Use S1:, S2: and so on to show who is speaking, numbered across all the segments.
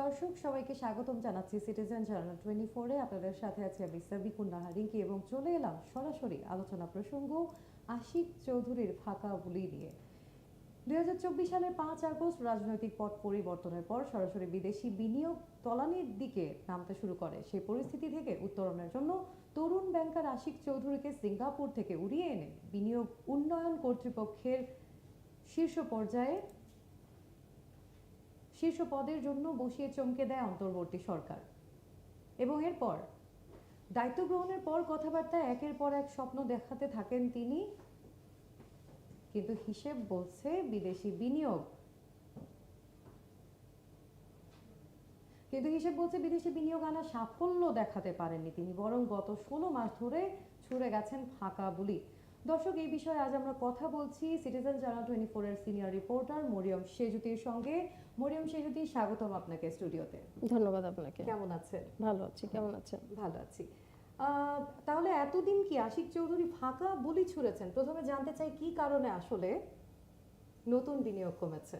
S1: দর্শক, সবাইকে স্বাগতম জানাচ্ছি সিটিজেন জার্নাল টোয়েন্টি ফোরে আপনাদের সাথে আছে আমি সাবিকুন নাহা রিঙ্কি এবং চলে এলাম সরাসরি আলোচনা প্রসঙ্গ আশিক চৌধুরীর ফাঁকা বুলি নিয়ে। দুই হাজার চব্বিশ সালের পাঁচ আগস্ট রাজনৈতিক পট পরিবর্তনের পর সরাসরি বিদেশি বিনিয়োগ তলানির দিকে নামতে শুরু করে। সেই পরিস্থিতি থেকে উত্তরণের জন্য তরুণ ব্যাংকার আশিক চৌধুরীকে সিঙ্গাপুর থেকে উড়িয়ে এনে বিনিয়োগ উন্নয়ন কর্তৃপক্ষের শীর্ষ পর্যায়ে শীর্ষ পদের জন্য বসিয়ে চমকে দেয় অন্তর্বর্তী সরকার। এবং এরপর, দায়িত্ব গ্রহণের পর কথাবার্তায় একের পর এক স্বপ্ন দেখাতে থাকেন তিনি। কিন্তু হিসেব বলছে বিদেশি বিনিয়োগ। কিন্তু হিসেব বলছে বিদেশি বিনিয়োগ আনা সাফল্য দেখাতে পারেননি তিনি, বরং গত ষোলো মাস ধরে ছুড়ে গেছেন ফাঁকা বুলি। দর্শক এই বিষয়ে আজ আমরা কথা বলছি সিটিজেন জার্নাল টোয়েন্টি ফোরের সিনিয়র রিপোর্টার মরিয়ম সেজুতির সঙ্গে। মরিয়ম সেজুতি স্বাগতম আপনাকে স্টুডিওতে।
S2: ধন্যবাদ আপনাকে।
S1: কেমন আছেন?
S2: ভালো আছি কেমন আছেন?
S1: ভালো আছি। তাহলে এতদিন কি আশিক চৌধুরী ফাঁকা বলি ছুড়েছেন? প্রথমে জানতে চাই কি কারণে আসলে নতুন বিনিয়োগ কমেছে?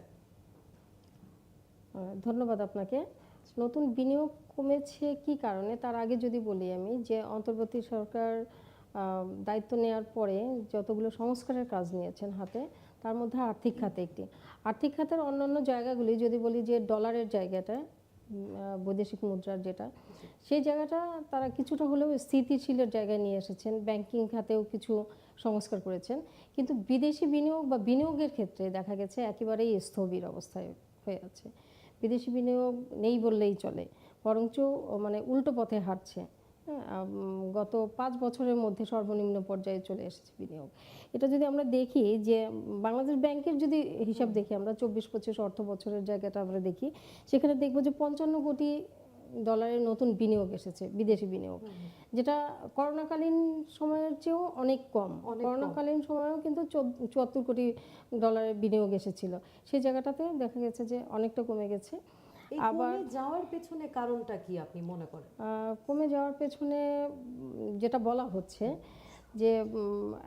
S2: ধন্যবাদ আপনাকে। নতুন বিনিয়োগ কমেছে কি কারণে? তার আগে যদি বলি আমি যে অন্তর্বর্তী সরকার দায়িত্ব নেওয়ার পরে যতগুলো সংস্কারের কাজ নিয়েছেন হাতে, তার মধ্যে আর্থিক খাতে একটি। আর্থিক খাতের অন্যান্য জায়গাগুলি, যদি বলি যে ডলারের জায়গাটা বৈদেশিক মুদ্রার যেটা, সেই জায়গাটা তারা কিছুটা হলেও স্থিতিশীলের জায়গায় নিয়ে এসেছেন। ব্যাংকিং খাতেও কিছু সংস্কার করেছেন। কিন্তু বিদেশি বিনিয়োগ বা বিনিয়োগের ক্ষেত্রে দেখা গেছে একেবারেই স্থবির অবস্থায় হয়ে আছে। বিদেশি বিনিয়োগ নেই বললেই চলে, বরঞ্চ মানে উল্টো পথে হাঁটছে। গত পাঁচ বছরের মধ্যে সর্বনিম্ন পর্যায়ে চলে এসেছে বিনিয়োগ। এটা যদি আমরা দেখি যে বাংলাদেশ ব্যাংকের যদি হিসাব দেখি আমরা চব্বিশ পঁচিশ অর্থ বছরের জায়গাটা আমরা দেখি সেখানে দেখব যে পঞ্চান্ন কোটি ডলারের নতুন বিনিয়োগ এসেছে বিদেশি বিনিয়োগ। যেটা করোনাকালীন সময়ের চেয়েও অনেক কম। করোনাকালীন সময়েও কিন্তু চুয়াত্তর কোটি ডলারের বিনিয়োগ এসেছিল। সেই জায়গাটাতে দেখা গেছে যে অনেকটা কমে গেছে। আবার-
S1: যাওয়ার পেছনে কারণটা কি আপনি মনে করেন?
S2: কমে যাওয়ার পেছনে যেটা বলা হচ্ছে যে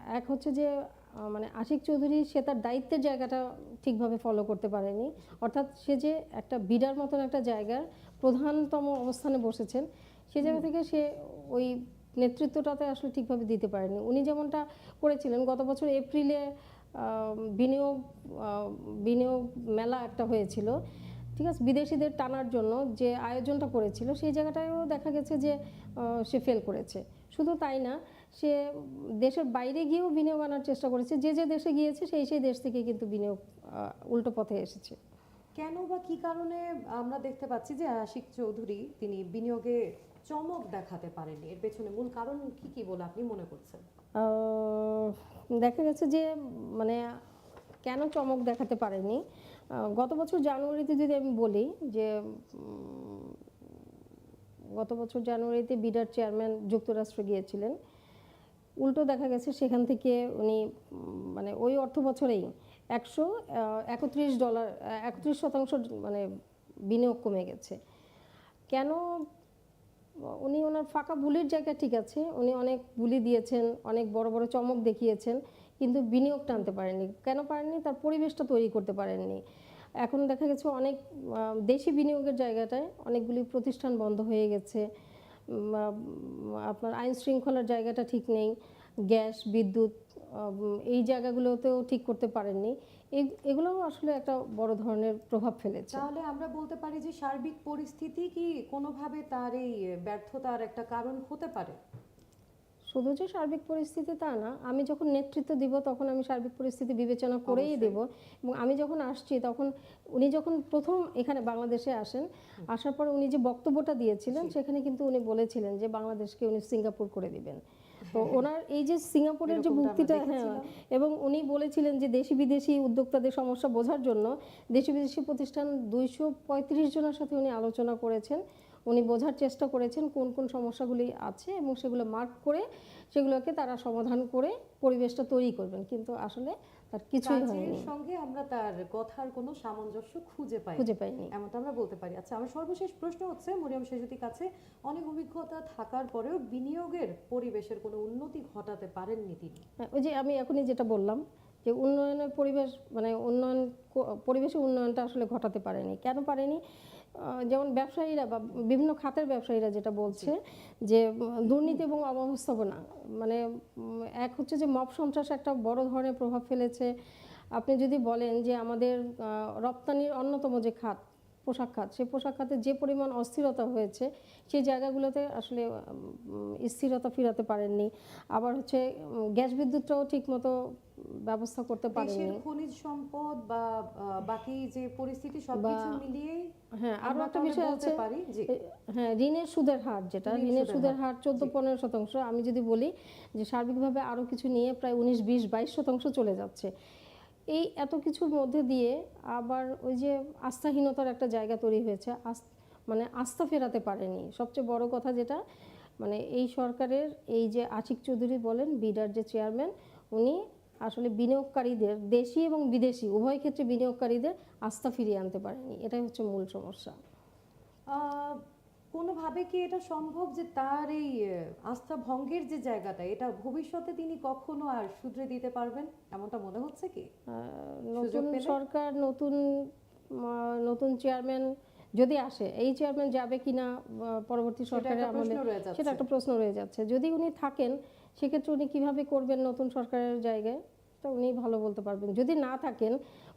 S2: এক হচ্ছে যে মানে আশিক চৌধুরী সে তার দায়িত্বের জায়গাটা ঠিকভাবে ফলো করতে পারেনি। অর্থাৎ সে যে একটা বিডার মতন একটা জায়গার প্রধানতম অবস্থানে বসেছেন সে জায়গা থেকে সে ওই নেতৃত্বটাতে আসলে ঠিকভাবে দিতে পারেনি। উনি যেমনটা করেছিলেন গত বছর এপ্রিলে বিনিয়োগ বিনিয়োগ মেলা একটা হয়েছিল। ঠিক আছে? বিদেশিদের টানার জন্য যে আয়োজনটা করেছিল সেই জায়গাটায়ও দেখা গেছে যে সে ফেল করেছে। শুধু তাই না সে দেশের বাইরে গিয়েও বিনিয়োগ আনার চেষ্টা করেছে। যে যে দেশে গিয়েছে সেই সেই দেশ থেকে কিন্তু বিনিয়োগ উল্টো পথে এসেছে।
S1: কেন বা কি কারণে আমরা দেখতে পাচ্ছি যে আশিক চৌধুরী তিনি বিনিয়োগে চমক দেখাতে পারেননি? এর পেছনে মূল কারণ কি কি বলে আপনি মনে করছেন?
S2: দেখা গেছে যে মানে কেন চমক দেখাতে পারেনি গত বছর জানুয়ারিতে যদি আমি বলি যে গত বছর জানুয়ারিতে বিডার চেয়ারম্যান যুক্তরাষ্ট্রে গিয়েছিলেন, উল্টো দেখা গেছে সেখান থেকে উনি মানে ওই অর্থ বছরেই একশো একত্রিশ ডলার একত্রিশ শতাংশ মানে বিনিয়োগ কমে গেছে। কেন? উনি ওনার ফাঁকা বুলির জায়গা ঠিক আছে, উনি অনেক বুলি দিয়েছেন, অনেক বড় বড় চমক দেখিয়েছেন কিন্তু বিনিয়োগ টানতে পারেননি। কেন পারেননি? তার পরিবেশটা তৈরি করতে পারেননি। এখন দেখা গেছে অনেক দেশি বিনিয়োগের জায়গাটায় অনেকগুলি প্রতিষ্ঠান বন্ধ হয়ে গেছে। আপনার আইন শৃঙ্খলার জায়গাটা ঠিক নেই। গ্যাস, বিদ্যুৎ এই জায়গাগুলোতেও ঠিক করতে পারেননি। এগুলোও আসলে একটা বড় ধরনের প্রভাব ফেলেছে।
S1: তাহলে আমরা বলতে পারি যে সার্বিক পরিস্থিতি কি কোনোভাবে তার এই ব্যর্থতার একটা কারণ হতে পারে?
S2: শুধু যে সার্বিক পরিস্থিতি তা না আমি যখন নেতৃত্ব দিব তখন আমি সার্বিক পরিস্থিতি বিবেচনা করেই দেব। এবং আমি যখন আসছি তখন উনি যখন প্রথম এখানে বাংলাদেশে আসেন আসার পর উনি যে বক্তব্যটা দিয়েছিলেন সেখানে কিন্তু উনি বলেছিলেন যে বাংলাদেশকে উনি সিঙ্গাপুর করে দিবেন। তো ওনার এই যে সিঙ্গাপুরের যে মুক্তিটা হ্যাঁ এবং উনি বলেছিলেন যে দেশি বিদেশি উদ্যোক্তাদের সমস্যা বোঝার জন্য দেশি বিদেশি প্রতিষ্ঠান দুইশো পঁয়ত্রিশ জনের সাথে উনি আলোচনা করেছেন। উনি বোঝার চেষ্টা করেছেন কোন কোন সমস্যাগুলি আছে এবং সেগুলো মার্ক করে সেগুলোকে তারা সমাধান করে পরিবেশটা তৈরি করবেন। কিন্তু আসলে তার কিছুই হয়নি।
S1: সঙ্গে আমরা তার কথার কোনো সামঞ্জস্য খুঁজে পাই
S2: খুঁজে পাইনি।
S1: এমনটা আমরা বলতে পারি। আচ্ছা আমার সর্বশেষ প্রশ্ন হচ্ছে মরিয়ম সেজুতির কাছে অনেক অভিজ্ঞতা থাকার পরেও বিনিয়োগের পরিবেশের কোনো উন্নতি ঘটাতে পারেননি তিনি।
S2: হ্যাঁ, ওই যে আমি এখনই যেটা বললাম যে উন্নয়নের পরিবেশ মানে উন্নয়ন পরিবেশের উন্নয়নটা আসলে ঘটাতে পারেনি। কেন পারেনি? যেমন ব্যবসায়ীরা বা বিভিন্ন খাতের ব্যবসায়ীরা যেটা বলছে যে দুর্নীতি এবং অব্যবস্থাপনা মানে এক হচ্ছে যে মব সন্ত্রাস একটা বড় ধরনের প্রভাব ফেলেছে। আপনি যদি বলেন যে আমাদের রপ্তানির অন্যতম যে খাত পোশাক খাত। সেই পোশাক খাতে যে পরিমাণ অস্থিরতা হয়েছে সেই জায়গাগুলোতে আসলে স্থিরতা ফিরাতে পারেননি। আবার হচ্ছে গ্যাস বিদ্যুৎটাও ঠিকমতো ব্যবস্থা করতে পারেননি
S1: খনিজ সম্পদ বা বাকি যে পরিস্থিতি সবকিছু মিলিয়ে
S2: হ্যাঁ আরও একটা বিষয় আছে হ্যাঁ ঋণের সুদের হার যেটা
S1: ঋণের সুদের
S2: হার চোদ্দ পনেরো শতাংশ। আমি যদি বলি যে সার্বিকভাবে আরও কিছু নিয়ে প্রায় উনিশ বিশ বাইশ শতাংশ চলে যাচ্ছে। এই এত কিছুর মধ্যে দিয়ে আবার ওই যে আস্থাহীনতার একটা জায়গা তৈরি হয়েছে মানে আস্থা ফেরাতে পারেনি। সবচেয়ে বড় কথা যেটা মানে এই সরকারের, এই যে আশিক চৌধুরী বলেন, বিডার যে চেয়ারম্যান, উনি আসলে বিনিয়োগকারীদের, দেশি এবং বিদেশি, উভয় ক্ষেত্রে বিনিয়োগকারীদের আস্থা ফিরিয়ে আনতে পারেনি। এটাই হচ্ছে মূল সমস্যা।
S1: কোনোভাবে কি এটা সম্ভব যে তার এই আস্থা ভঙ্গের যে জায়গাটা এটা ভবিষ্যতে তিনি কখনো আর শুধরে দিতে পারবেন? এমনটা মনে হচ্ছে কি?
S2: নতুন সরকার নতুন নতুন চেয়ারম্যান যদি আসে এই চেয়ারম্যান যাবে কিনা পরবর্তী সরকারের আমলে সেটা একটা প্রশ্ন রয়ে যাচ্ছে। যদি উনি থাকেন সেক্ষেত্রে উনি কীভাবে করবেন নতুন সরকারের জায়গায়? তা উনি ভালো বলতে পারবেন। যদি না থাকেন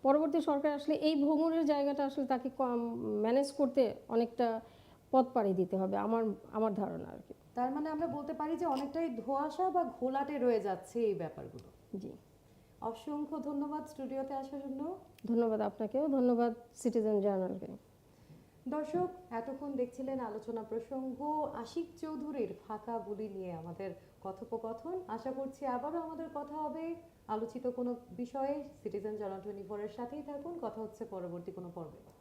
S2: পরবর্তী সরকার আসলে এই ভঙ্গুরের জায়গাটা আসলে তাকে কম ম্যানেজ করতে অনেকটা পথ পাড়ি দিতে হবে আমার আমার ধারণা আর কি।
S1: তার মানে আমরা বলতে পারি যে অনেকটাই ধোঁয়াশা বা ঘোলাটে রয়ে যাচ্ছে এই ব্যাপারগুলো।
S2: জি।
S1: অসংখ্য ধন্যবাদ স্টুডিওতে আসার জন্য।
S2: ধন্যবাদ আপনাকেও ধন্যবাদ সিটিজেন জার্নালকে
S1: দর্শক এতক্ষণ দেখছিলেন আলোচনা প্রসঙ্গ আশিক চৌধুরীর ফাঁকা বুলি নিয়ে আমাদের কথোপকথন। আশা করছি আবারও আমাদের কথা হবে। আলোচিত কোনো বিষয়ে সিটিজেন জার্নাল টোয়েন্টি ফোরের সাথেই থাকুন। কথা হচ্ছে পরবর্তী কোনো পর্বে।